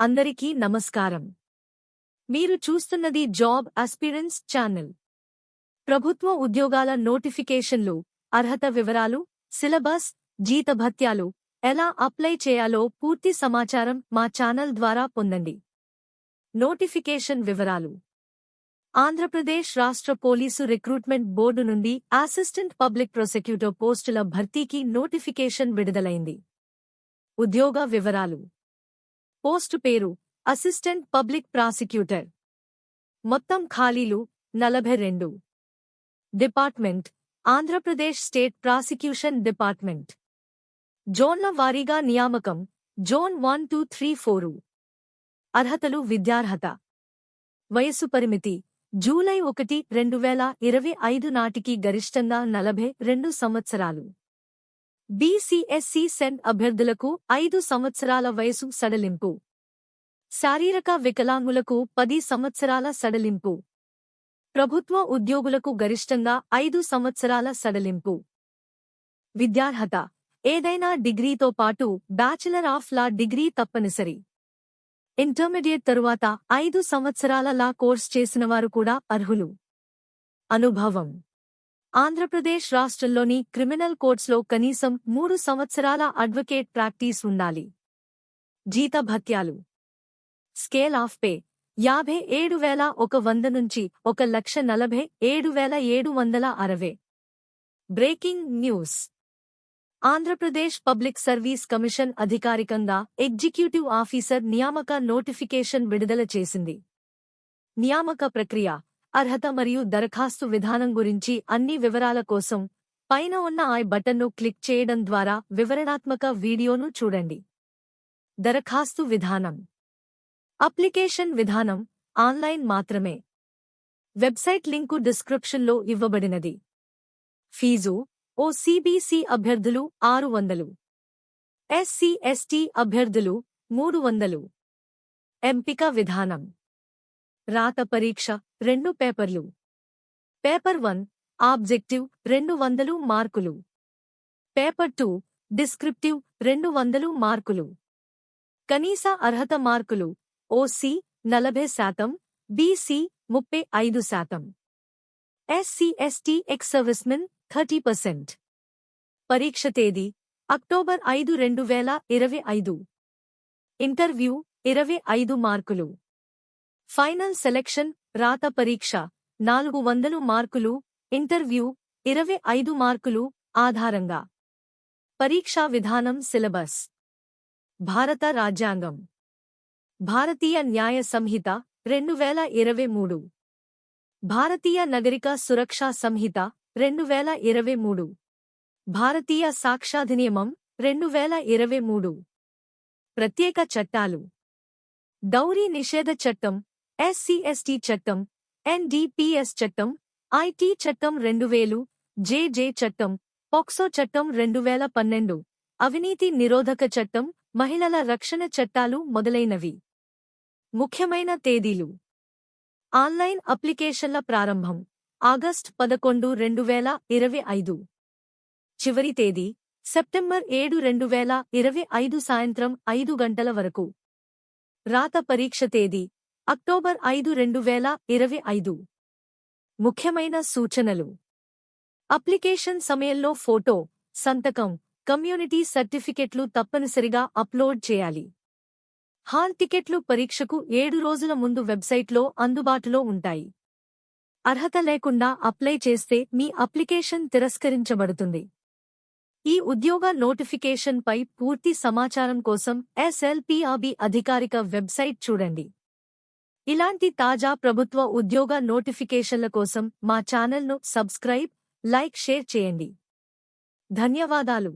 అందరికీ నమస్కారం. మీరు చూస్తున్నది జాబ్ అస్పిరెన్స్ ఛానల్. ప్రభుత్వ ఉద్యోగాల నోటిఫికేషన్లు అర్హత వివరాలు సిలబస్ జీతభత్యాలు ఎలా అప్లై చేయాలో పూర్తి సమాచారం మా ఛానల్ ద్వారా పొందండి. నోటిఫికేషన్ వివరాలు. ఆంధ్రప్రదేశ్ రాష్ట్ర పోలీసు రిక్రూట్మెంట్ బోర్డు నుండి అసిస్టెంట్ పబ్లిక్ ప్రాసిక్యూటర్ పోస్టుల భర్తీకి నోటిఫికేషన్ విడుదలైంది. ఉద్యోగ వివరాలు. పోస్టు పేరు అసిస్టెంట్ పబ్లిక్ ప్రాసిక్యూటర్. మొత్తం ఖాళీలు నలభై రెండు. Department Andhra Pradesh state prosecution department. జోన్ల వారీగా నియామకం zone one two three four. అర్హతలు విద్యార్హత. వయస్సు పరిమితి జూలై ఒకటి రెండు వేల ఇరవై ఐదు నాటికి గరిష్టంగా నలభై రెండు సంవత్సరాలు. బీసీఎస్సీ సెన్ అభ్యర్థులకు ఐదు సంవత్సరాల వయసు సడలింపు. శారీరక వికలాంగులకు పది సంవత్సరాల సడలింపు. ప్రభుత్వ ఉద్యోగులకు గరిష్టంగా ఐదు సంవత్సరాల సడలింపు. విద్యార్హత. ఏదైనా డిగ్రీతో పాటు బ్యాచిలర్ ఆఫ్ లా డిగ్రీ తప్పనిసరి. ఇంటర్మీడియట్ తరువాత ఐదు సంవత్సరాల లా కోర్స్ చేసినవారు కూడా అర్హులు. అనుభవం. ఆంధ్రప్రదేశ్ రాష్ట్రంలోని క్రిమినల్ కోర్ట్స్లో కనీసం మూడు సంవత్సరాల అడ్వకేట్ ప్రాక్టీస్ ఉండాలి. జీతభత్యాలు. Scale of pay. యాభై ఏడు వేల ఒక వంద నుంచి ఒక లక్ష నలభై ఏడు వేల ఏడు వందల అరవై. Breaking news. Andhra Pradesh public service commission అధికారికంగా ఎగ్జిక్యూటివ్ ఆఫీసర్ నియామక నోటిఫికేషన్ విడుదల చేసింది. నియామక ప్రక్రియ. అర్హత మరియు దరఖాస్తు విధానం గురించి అన్ని వివరాల కోసం పైన ఉన్న ఐ బటన్ను క్లిక్ చేయడం ద్వారా వివరణాత్మక వీడియోను చూడండి. దరఖాస్తు విధానం. అప్లికేషన్ విధానం ఆన్లైన్ మాత్రమే. వెబ్సైట్ లింకు డిస్క్రిప్షన్లో ఇవ్వబడినది. ఫీజు ఓ సిబిసి అభ్యర్థులు ఆరు వందలు. ఎస్సీ ఎస్టీ అభ్యర్థులు మూడు వందలు. ఎంపిక విధానం. రాత పరీక్ష రెండు పేపర్లు. పేపర్ వన్ ఆబ్జెక్టివ్ రెండు వందలు మార్కులు. పేపర్ టూ డిస్క్రిప్టివ్ రెండు వందలు మార్కులు. కనీస అర్హత మార్కులు ఓసీ నలభై శాతం బీసీ ముప్పై ఐదు శాతం. SC ST ex servicemen thirty percent. పరీక్ష తేదీ అక్టోబర్ ఐదు రెండు వేల ఇరవై ఐదు. ఇంటర్వ్యూ ఇరవై ఐదు మార్కులు. ఫైనల్ సెలెక్షన్ రాత పరీక్ష. నాలుగు వందలు మార్కులు ఇంటర్వ్యూ ఇరవై ఐదు మార్కులు ఆధారంగా. పరీక్షా విధానం సిలబస్. భారత రాజ్యాంగం. భారతీయ న్యాయ సంహిత రెండు వేల ఇరవై మూడు. భారతీయ నగరిక సురక్షా సంహిత రెండు వేల ఇరవై మూడు. భారతీయ సాక్షాధినియమం రెండు వేల ఇరవై మూడు. ప్రత్యేక చట్టాలు. డౌరీ నిషేధ చట్టం ఎస్సీఎస్టీ చట్టం ఎన్డీపీఎస్ చట్టం ఐటీ చట్టం రెండు వేలు జేజే చట్టం పోక్సో చట్టం రెండు వేల పన్నెండు అవినీతి నిరోధక చట్టం మహిళల రక్షణ చట్టాలు మొదలైనవి. ముఖ్యమైన తేదీలు. ఆన్లైన్ అప్లికేషన్ల ప్రారంభం ఆగస్ట్ పదకొండు రెండు వేల ఇరవై ఐదు. చివరి తేదీ సెప్టెంబర్ ఏడు రెండు వేల ఇరవై ఐదు సాయంత్రం ఐదు గంటల వరకు. రాత పరీక్ష తేదీ అక్టోబర్ ఐదు రెండు వేల ఇరవై ఐదు. ముఖ్యమైన సూచనలు. అప్లికేషన్ సమయంలో ఫోటో సంతకం కమ్యూనిటీ సర్టిఫికెట్లు తప్పనిసరిగా అప్లోడ్ చేయాలి. హాల్ టికెట్లు పరీక్షకు ఏడు రోజుల ముందు వెబ్సైట్లో అందుబాటులో ఉంటాయి. అర్హత లేకుండా అప్లై చేస్తే మీ అప్లికేషన్ తిరస్కరించబడుతుంది. ఈ ఉద్యోగ నోటిఫికేషన్ పై పూర్తి సమాచారం కోసం ఎస్ఎల్పిఆబి అధికారిక వెబ్సైట్ చూడండి. ఇలాంటి తాజా ప్రభుత్వ ఉద్యోగ నోటిఫికేషన్ల కోసం మా ఛానల్ను సబ్స్క్రైబ్ లైక్ షేర్ చేయండి. ధన్యవాదాలు.